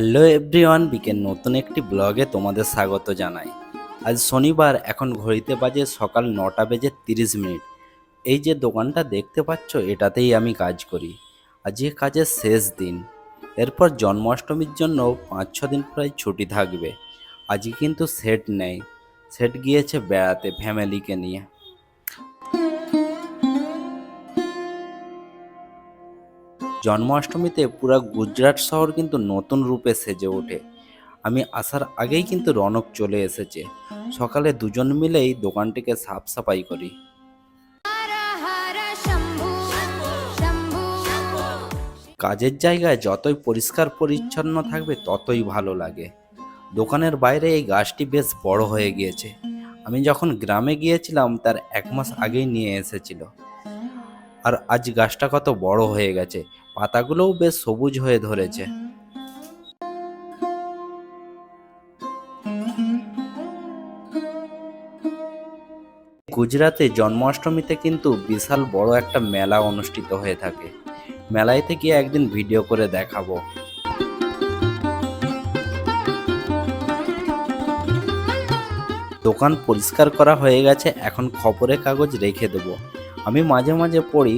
Hello everyone, বিকেল নতুন একটি ব্লগে তোমাদের স্বাগত জানাই। আজ শনিবার, এখন ঘড়িতে বাজে সকাল নটা বেজে তিরিশ মিনিট। এই যে দোকানটা দেখতে পাচ্ছ, এটাতেই আমি কাজ করি। আজকে কাজের শেষ দিন। এরপর জন্মাষ্টমীর জন্য পাঁচ ছ দিন প্রায় ছুটি থাকবে। আজকে কিন্তু সেট নেই। সেট গিয়েছে বেড়াতে ফ্যামিলিকে নিয়ে। জন্মাষ্টমীতে পুরা গুজরাট শহর কিন্তু নতুন রূপে সেজে ওঠে। আমি আসার আগেই কিন্তু রনক চলে এসেছে। সকালে দুজন মিলেই দোকানটিকে সাফ সাফাই করি। কাজের জায়গায় যতই পরিষ্কার পরিচ্ছন্ন থাকবে, ততই ভালো লাগে। দোকানের বাইরে এই গাছটি বেশ বড় হয়ে গিয়েছে। আমি যখন গ্রামে গিয়েছিলাম, তার এক মাস আগেই নিয়ে এসেছিল। আর আজ গাছটা কত বড় হয়ে গেছে। পাতাগুলোও বেশ সবুজ হয়ে ধরেছে। গুজরাতে জন্মাষ্টমীতে কিন্তু বিশাল বড় একটা মেলা অনুষ্ঠিত হয়ে থাকে। মেলাইতে গিয়ে একদিন ভিডিও করে দেখাবো। দোকান পরিষ্কার করা হয়ে গেছে, এখন খবরের কাগজ রেখে দেবো। আমি মাঝে মাঝে পড়ি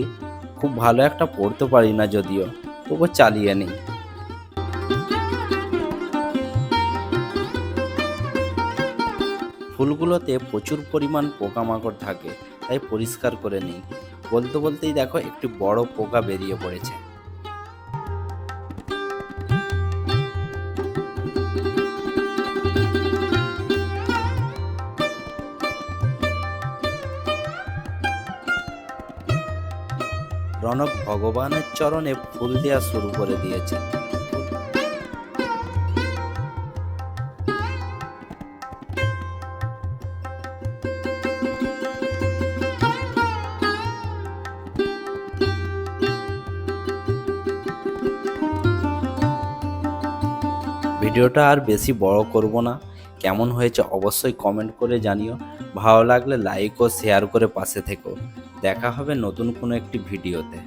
খুব ভালো একটা পড়তে পারি না যদিও তবু চালিয়ে নিই। ফুলগুলোতে প্রচুর পরিমাণ পোকামাকড় থাকে, তাই পরিষ্কার করে নিই। বলতে বলতেই দেখো একটি বড় পোকা বেরিয়ে পড়েছে। রনক ভগবানের চরণে ফুল দেওয়া শুরু করে দিয়েছে। ভিডিওটা আর বেশি বড় করব না। কেমন হয়েছে অবশ্যই কমেন্ট করে জানিও। ভালো লাগলে লাইক ও শেয়ার করে পাশে থেকো। দেখা হবে নতুন কোনো একটি ভিডিওতে।